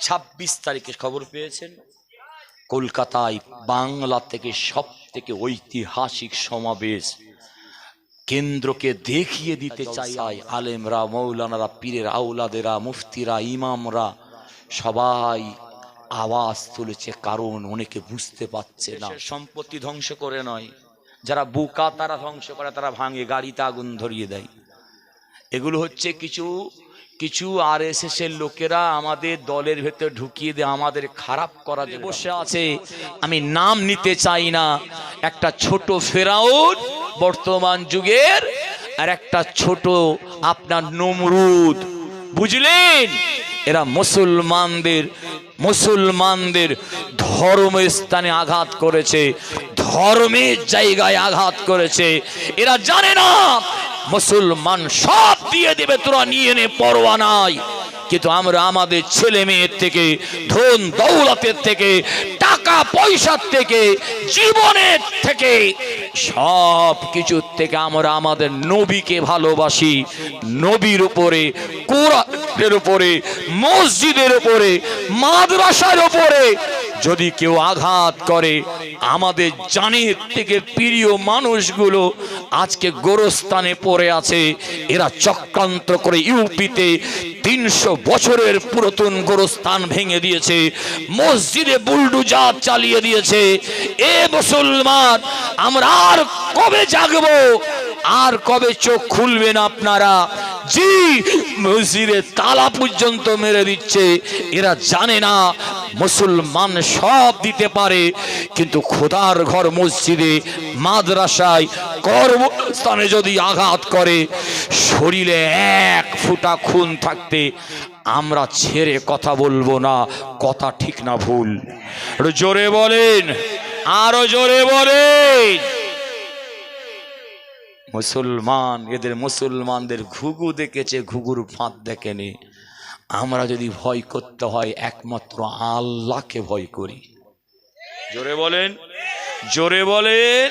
ছাব্বিশ তারিখে খবর পেয়েছেন। কলকাতায় বাংলা থেকে সব থেকে ঐতিহাসিক সমাবেশ। কেন্দ্রকে দেখিয়ে দিতে চাই আলেমরা, মৌলানারা, পীরের আউলাদেরা মুফতিরা, ইমামরা। সবাই আওয়াজ তুলেছে, কারণ অনেকে বুঝতে পারছে না। সম্পত্তি ধ্বংস করে নয়। যারা বুকা, তারা ধ্বংস করে, তারা ভাঙে, গাড়িতে আগুন ধরিয়ে দেয়। এগুলো হচ্ছে কিছু কিছু আর এস এর লোকেরা আমাদের দলের ভেতর ঢুকিয়ে দিয়ে আমাদের খারাপ করা বসে আছে। আমি নাম নিতে চাই না। একটা ছোট ফেরাউন বর্তমান যুগের আর একটা ছোট আপনার নমরুদ। বুঝলেন? এরা মুসলমানদের মুসলমানদের ধর্ম স্থানে আঘাত করেছে, ধর্মের জায়গায় আঘাত করেছে। এরা জানে না মুসলমান সব দিয়ে দেবে, তোরা নিয়ে নে, পরোয়া নাই। কিন্তু আমরা আমাদের ছেলে মেয়ের থেকে, ধন দৌলতের থেকে, টাকা পয়সার থেকে, জীবনের থেকে, সব কিছুর থেকে আমরা আমাদের নবীকে ভালোবাসি। নবীর উপরে, কোরআনের উপরে, মসজিদের উপরে, মাদ্রাসার উপরে যদি কেউ আঘাত করে, আমাদের জানের থেকে প্রিয় মানুষগুলো আজকে গোরস্থানে পড়ে আছে। এরা চক্রান্ত করে ইউপিতে তিনশো বছরের পুরাতন গোরস্থান ভেঙে দিয়েছে, মসজিদে বুলডুজার চালিয়ে দিয়েছে। এ মুসলমান, আমরা আর কবে জাগবো? আর কবে চোখ খুলবেন আপনারা? জি মসজিদে তালা পর্যন্ত মেরে দিচ্ছে। এরা জানে না, মুসলমান সব দিতে পারে, কিন্তু খোদার ঘর মসজিদে, মাদ্রাসায়, কর্মস্থানে যদি আঘাত করে, শরীরে এক ফুটা খুন থাকতে আমরা ছেড়ে কথা বলব না, কথা ঠিক না ভুল। জোরে বলেন, আরও জোরে বলেন। মুসলমান, এদের মুসলমানদের ঘুঘু দেখেছে, ঘুঘুর ফাঁদ দেখেনি। আমরা যদি ভয় করতে হয়, একমাত্র আল্লাহকে ভয় করি। জোরে বলেন জোরে বলেন।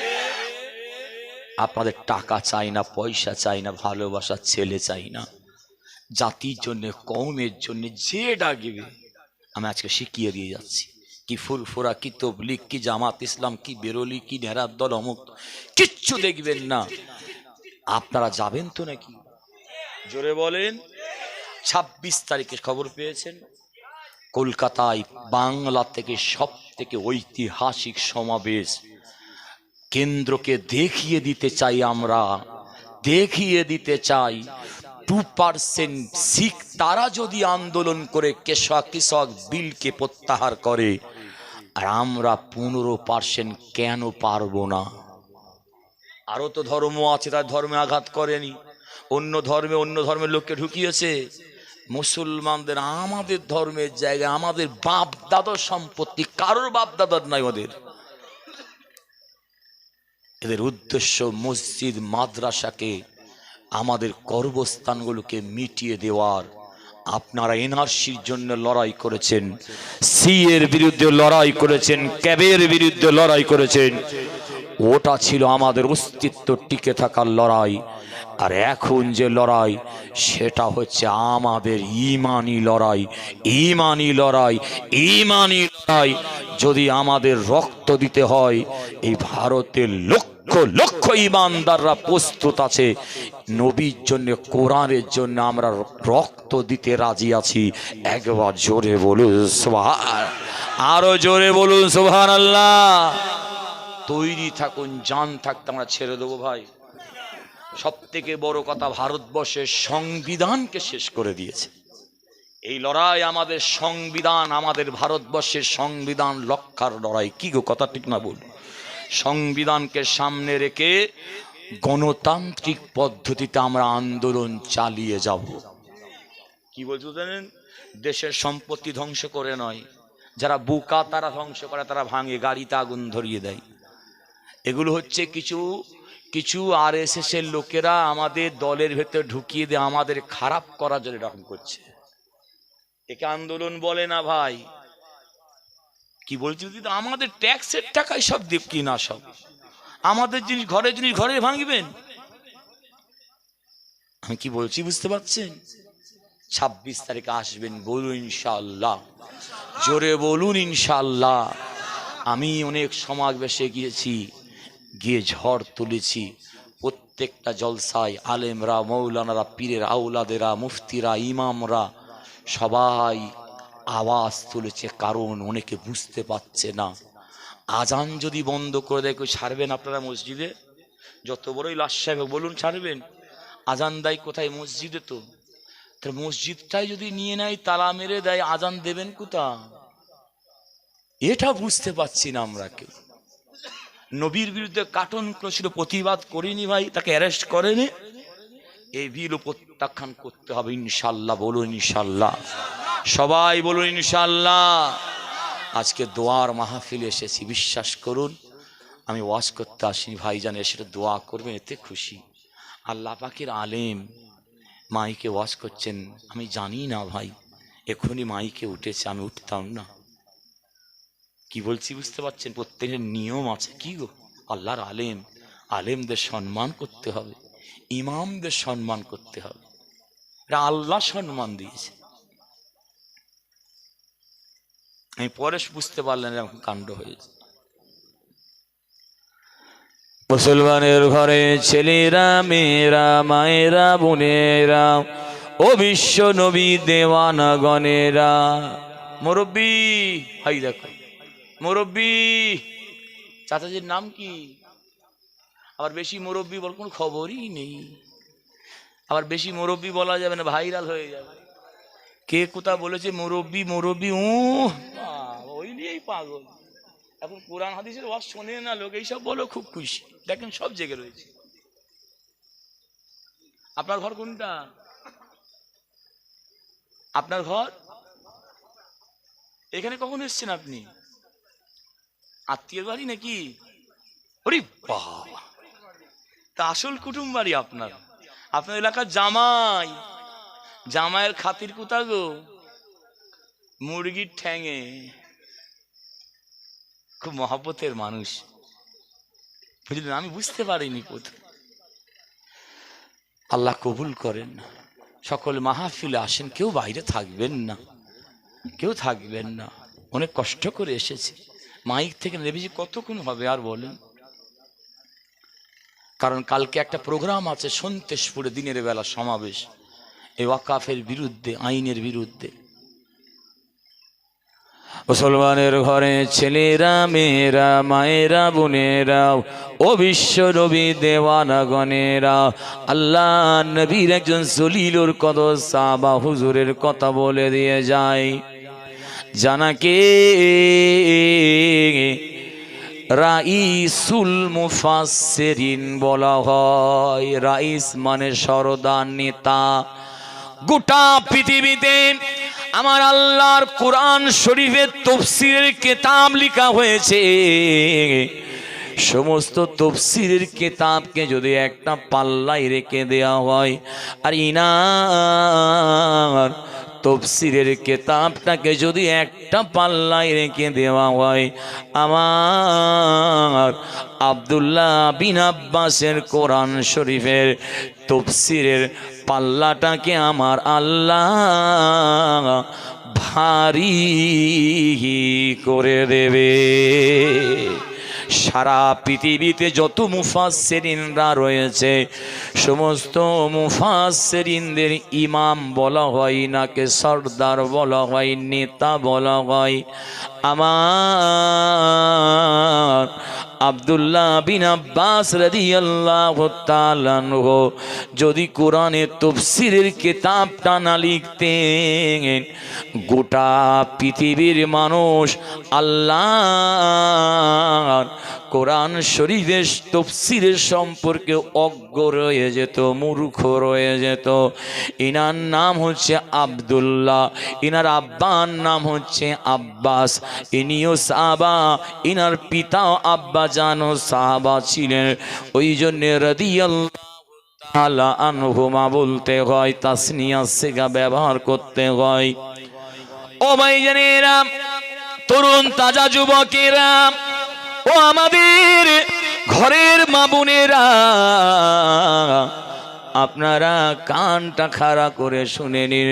আপনাদের টাকা চাই না, পয়সা চাই না, ভালোবাসা, ছেলে চাই না। জাতির জন্য কৌমের জন্য যে ডাকবে, আমি আজকে শিখিয়ে দিয়ে যাচ্ছি। কি ফুরফুরা, কি তবলিক কি জামাত ইসলাম, কি বেরোলি, কি নেরার দল, অমুক, কিচ্ছু দেখবেন না। আপনারা যাবেন তো নাকি? জোরে বলেন। ছাব্বিশ তারিখে খবর পেয়েছেন। কলকাতায় বাংলা থেকে সব থেকে ঐতিহাসিক সমাবেশ। কেন্দ্রকে দেখিয়ে দিতে চাই আমরা। দেখিয়ে দিতে চাই। টু পার্সেন্ট শিখ তারা যদি আন্দোলন করে কৃষক কৃষক বিলকে প্রত্যাহার করে, আর আমরা পনেরো পার্সেন্ট কেন পারব না? আরও তো ধর্ম আছে, তার ধর্মে আঘাত করেনি। অন্য ধর্মে, অন্য ধর্মের লোককে ঢুকিয়েছে। মুসলমানদের, আমাদের ধর্মের জায়গায়, আমাদের বাপ দাদার সম্পত্তি, কারোর বাপ দাদার নাই ওদের। এদের উদ্দেশ্য মসজিদ, মাদ্রাসাকে, আমাদের কর্মস্থানগুলোকে মিটিয়ে দেওয়ার। আপনারা এনআরসির জন্য লড়াই করেছেন সি এর বিরুদ্ধে লড়াই করেছেন, ক্যাবের বিরুদ্ধে লড়াই করেছেন। ওটা ছিল আমাদের অস্তিত্ব টিকে থাকার লড়াই। আর এখন যে লড়াই, সেটা হচ্ছে আমাদের ইমানি লড়াই। ইমানি লড়াই ইমানি লড়াই। যদি আমাদের রক্ত দিতে হয়, এই ভারতের লক্ষ লক্ষ ইমানদাররা প্রস্তুত আছে। নবীর জন্য, কোরআনের জন্য আমরা রক্ত দিতে রাজি আছি। একবার জোরে বলুন সোহান আরও জোরে বলুন সোহান আল্লাহ তৈরি থাকুন, জান থাকতে আমরা ছেড়ে দেবো ভাই। সব থেকে বড় কথা ভারতবর্ষের সংবিধানকে শেষ করে দিয়েছে। এই লড়াই আমাদের সংবিধান, আমাদের ভারতবর্ষের সংবিধান রক্ষার লড়াই। কি গো, কথা ঠিক না বল সংবিধানকে সামনে রেখে গণতান্ত্রিক পদ্ধতিতে আমরা আন্দোলন চালিয়ে যাব। কি বলছো জানেন? দেশের সম্পত্তি ধ্বংস করে নয়। যারা বুকা, তারা ধ্বংস করে, তারা ভাঙে, গাড়িতে আগুন ধরিয়ে দেয়। এগুলো হচ্ছে কিছু কিছু আর এস এর লোকেরা আমাদের দলের ভেতর ঢুকিয়ে দিয়ে আমাদের খারাপ করার জন্য এরকম করছে। একে আন্দোলন বলে না ভাই। কি বলছি দিদি? আমাদের ট্যাক্সের টাকায় সব দেব কি না সব? আমাদের জিনিস ঘরের জিনিস ঘরে ভাঙবেন? আমি কি বলছি বুঝতে পারছেন? ছাব্বিশ তারিখে আসবেন বলুন ইনশাল্লাহ জোরে বলুন ইনশাল্লাহ আমি অনেক সমাবেশে গিয়েছি। গিয়ে ঝড় তুলেছি। প্রত্যেকটা জলসায় আলেমরা, মৌলানারা, পীরের আউলাদেরা মুফতিরা, ইমামরা সবাই আওয়াজ তুলেছে, কারণ অনেকে বুঝতে পারছে না। আজান যদি বন্ধ করে দেয় কেউ ছাড়বেন আপনারা মসজিদে? যত বড়ই লাশ সাহেব বলুন ছাড়বেন। আজান দেয় কোথায়? মসজিদে তো। মসজিদটাই যদি নিয়ে নেয়, তালা মেরে দেয় আজান দেবেন কোথা এটা বুঝতে পারছি না আমরা কেউ। নবীর বিরুদ্ধে কার্টুন ছিল প্রতিবাদ করিনি ভাই, তাকে অ্যারেস্ট করেনি। এই বিলও প্রত্যাখ্যান করতে হবে, ইনশাল্লাহ, বলুন ইনশাল্লাহ। সবাই বলুন ইনশাল্লাহ। আজকে দোয়ার মাহফিল এসেছি, বিশ্বাস করুন। আমি ওয়াজ করতে আসিনি, ভাইজান এসে দোয়া করবেন, এতে খুশি। আল্লাহ পাকের আলেম মাইকে ওয়াজ করছেন, আমি জানি না ভাই, এখনই মাইকে উঠেছে, আমি উঠতাম না। কি বলছি বুঝতে পারছেন? প্রত্যেকের নিয়ম আছে। কি গো? আল্লাহর আলেম। আলেমদের সম্মান করতে হবে। ইমামদের সম্মান করতে হবে। আল্লাহ সম্মান দিয়েছে। আমি পরে বুঝতে পারলেন এরকম কাণ্ড হয়েছে। মুসলমানের ঘরে ছেলেরা, মেয়েরা, মায়েরা, বোনেরা ও বিশ্ব নবী দেওয়ানা গণেরা মুরব্বী, হাই দেখো। মুরব্বী। চাচাজির নাম কি? আবার বেশি মুরব্বী বল কোনো খবরই নেই। আবার বেশি মুরব্বী বলা যাবে না, ভাইরাল হয়ে যাবে। কে কোথা বলেছে মুরব্বী মুরব্বী? উ ওই নিয়েই পাগল। এখন কোরআন হাদিসের ওয়াজ শোনে না লোক, এইসব বলো, খুব খুশি। দেখেন সব জেগে রয়েছে। আপনার ঘর কোনটা? আপনার ঘর? এখানে কখন এসছেন আপনি? আত্মীয় বাড়ি নাকি? ওরে বাবা। তা আসল কুটুম বাড়ি আপনার? আপনার এলাকার জামাই। জামাইয়ের খাতির কোথা গো? মুরগির ঠ্যাঙে। খুব মহাব্বতের মানুষ। বুঝলেন আমি বুঝতে পারিনি প্রথম আল্লাহ কবুল করেন। না সকল মাহফিলে আসেন কেউ বাইরে থাকবেন না। কেউ থাকবেন না। অনেক কষ্ট করে এসেছে। মাইক থেকে নেবেছি কতক্ষণ হবে আর বলেন। কারণ কালকে একটা প্রোগ্রাম আছে সন্তেশপুরে দিনের বেলা সমাবেশ। এই ওয়াকাফের বিরুদ্ধে, আইনের বিরুদ্ধে। মুসলমানের ঘরে ছেলেরা, মেয়েরা, মায়েরা, বোনেরা, ও বিশ্ব নবী দেওয়ানা গণেরা আল্লাহ নবীর একজন জলিলুর কত সাবা হুজুরের কথা বলে দিয়ে যায়। জানাকে রাইসুল মুফাসেরিন বলা হয়। রাইস মানে সরদার, নেতা। গোটা পৃথিবীতে আমার আল্লাহর কোরআন শরীফের তফসিরের কেতাব লেখা হয়েছে। সমস্ত তফসিরের কেতাবকে যদি একটা পাল্লায় রেখে দেওয়া হয়, আর ইনার তফসিরের কেতাবটাকে যদি একটা পাল্লায় রেখে দেওয়া হয়, আমার আবদুল্লাহ বিন আব্বাসের কোরআন শরীফের তফসিরের পাল্লাটাকে আমার আল্লাহ ভারী করে দেবে। সারা পৃথিবীতে যত মুফাসসিরিনরা রয়েছে, সমস্ত মুফাসসিরিনদের ইমাম বলা হয়, নাকে সর্দার বলা হয়, নেতা বলা হয়। আমার আবদুল্লাহ বিন আব্বাস রাদিয়াল্লাহু যদি কোরআনের তফসিরের কিতাবটা না লিখতেন, গোটা পৃথিবীর মানুষ আল্লাহ কোরআন শরীফের তফসিরের সম্পর্কে অজ্ঞ রয়ে যেত, মূর্খ রয়ে যেত। ইনার নাম হচ্ছে আবদুল্লাহ, ইনার আব্বার নাম হচ্ছে আব্বাস, ইনিও সাহাবা, ইনার পিতাও আব্বা জানো সাহাবা ছিলেন। ওই জন্যে রদিয়াল আলা আনহুমা বলতে হয়, তাসনিয়া সেগা ব্যবহার করতে হয়। ও ভাই ভাইজানেরা, তরুণ, তাজা যুবকেরা ও আমাদের ঘরের মা বোনেরা আপনারা কানটা খাড়া করে শুনে নিন।